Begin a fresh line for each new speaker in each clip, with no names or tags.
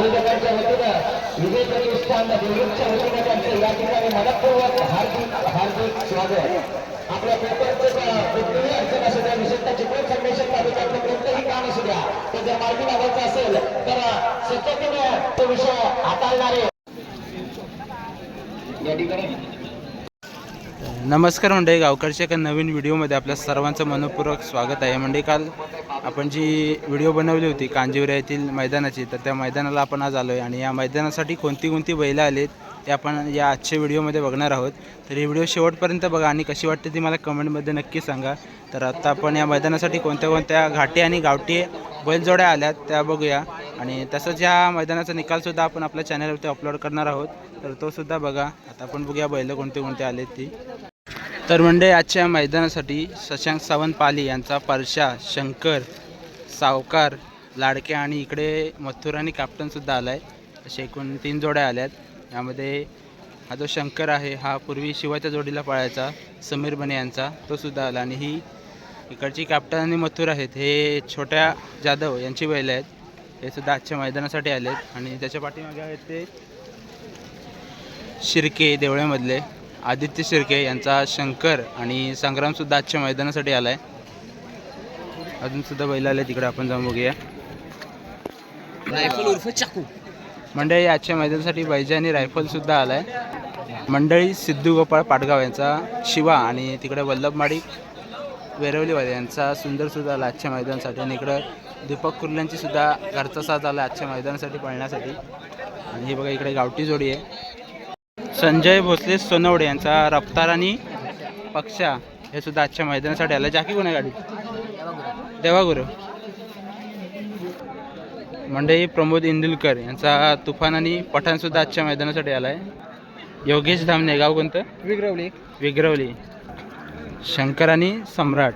आयोजकांच्या वतीनं विजय प्रतिष्ठान देवरूपच्या वतीनं त्यांचं या ठिकाणी मनपूर्वक हार्दिक हार्दिक स्वागत आपल्या पेपरचं कुठलीही अडचण असू द्या विशेषतः चिपळूण संमेशन तालुक्यातलं कोणतंही काम असू द्या तर जर मार्गी लावायचं असेल तर सत्यतेने तो विषय हाताळणारे या ठिकाणी
नमस्कार मंडळी गावकडच्या एका नवीन व्हिडिओमध्ये आपल्या सर्वांचं मनपूर्वक स्वागत आहे. म्हणजे काल आपण जी व्हिडिओ बनवली होती कांजिवऱ्या येथील मैदानाची तर त्या मैदानाला आपण आज आलो आहे आणि या मैदानासाठी कोणती कोणती बैलं आलीत ते आपण या आजच्या व्हिडिओमध्ये बघणार आहोत. तर ही व्हिडिओ शेवटपर्यंत बघा आणि कशी वाटते ती मला कमेंटमध्ये नक्की सांगा. तर आत्ता आपण या मैदानासाठी कोणत्या कोणत्या घाटी आणि गावठी बैलजोड्या आल्यात त्या बघूया. आणि तसंच या मैदानाचा निकालसुद्धा आपण आपल्या चॅनलवरती अपलोड करणार आहोत. तर तोसुद्धा बघा. आता आपण बघूया बैलं कोणते कोणते आले ती. तर म्हणजे आजच्या मैदानासाठी शशांक सावंत पाली यांचा परशा शंकर सावकार लाडके आणि इकडे मथुर आणि कॅप्टनसुद्धा आला आहे असे एकूण तीन जोड्या आल्यात. यामध्ये हा जो शंकर आहे हा पूर्वी शिवाच्या जोडीला पळायचा समीर बने यांचा तो सुद्धा आला. आणि ही इकडची कॅप्टन आणि मथुर आहेत हे छोट्या जाधव यांची बैल आहेत. हे सुद्धा आजच्या मैदानासाठी आलेत. आणि त्याच्या पाठीमागे आहेत ते शिर्के देवळ्यामधले आदित्य शिर्के यांचा शंकर आणि संग्रामसुद्धा आजच्या मैदानासाठी आला आहे अजूनसुद्धा बैल आले तिकडे आपण जाऊन बघूया.
रायफल उर्फ चाकू.
मंडळी आजच्या मैदानासाठी बैजा आणि रायफलसुद्धा आला आहे मंडळी सिद्धू गोपाळ पाटगाव यांचा शिवा आणि तिकडे वल्लभमाडी वेरवलीवाले यांचा सुंदरसुद्धा आला आजच्या मैदानासाठी. आणि इकडं दीपक कुर्ल्यांची सुद्धा घरचा साथ आला आजच्या मैदानासाठी पळण्यासाठी. आणि ही बघा इकडे गावठी जोडी आहे. संजय भोसले सोनवडे यांचा रफ्तार आणि पक्षा हे सुद्धा आजच्या मैदानासाठी आलं. जाकी कोण गाडी? देवागुरु. मंडई प्रमोद इंदुलकर यांचा तुफान आणि पठाण सुद्धा आजच्या मैदानासाठी आला आहे योगेश धामणे गाव कोणतं?
विग्रवली.
विग्रवली. शंकर आणि सम्राट.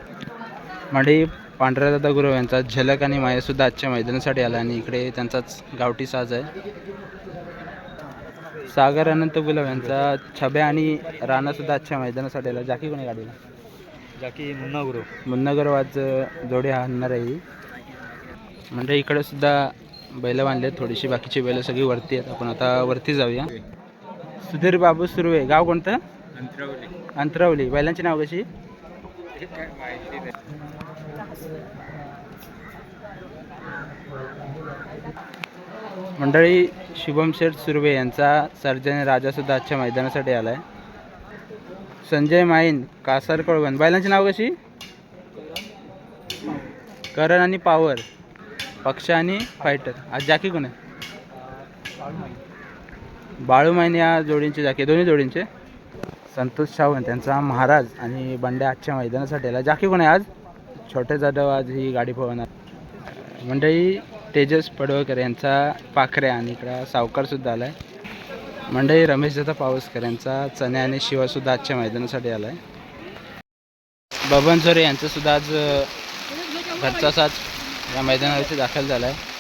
मंडई पांढऱ्यादादा गुरव यांचा झलक आणि मायासुद्धा आजच्या मैदानासाठी आला आणि इकडे त्यांचाच गावठी साज आहे. सागर अनंत गुलाब यांचा छब्या आणि राणासुद्धा आजच्या मैदानासाठी आला. जाकी कोणी गाडीला?
जाकी मुन्ना गुरु
मुन्नगर वाज जोडी आणणार आहे म्हणजे इकडे सुद्धा बैलं बांधले थोडीशी बाकीची बैलं सगळी वरती आहेत. आपण आता वरती जाऊया. सुधीर बाबू सुर्वे गाव कोणतं? अंतरावली. बैलांची नाव कशी? मंडळी शुभम शेठ सुर्वे यांचा सर्जन राजासुद्धा आजच्या मैदानासाठी आलाय. संजय माईन कासार कळवण. बैलांची नाव कशी? करण आणि पावर पक्ष आणि फायटर. आज जाकी कोण आहे? बाळू माईन या जोडींचे जाकी दोन्ही जोडींचे. संतोष सावंत यांचा महाराज आणि बंड्या आजच्या मैदानासाठी आला जाकी कोण आहे आज? छोटे जाधव आज ही गाडी पळवणार. मंडळी तेजस पडवळकर यांचा पाखऱ्या आणि इकडं सावकारसुद्धा आला आहे मंडळी रमेश दादा पावसकर यांचा चण्या आणि शिवासुद्धा आजच्या मैदानासाठी आला आहे बबन झोरे यांचंसुद्धा आज घरचा साथ या मैदानावरती दाखल झाला आहे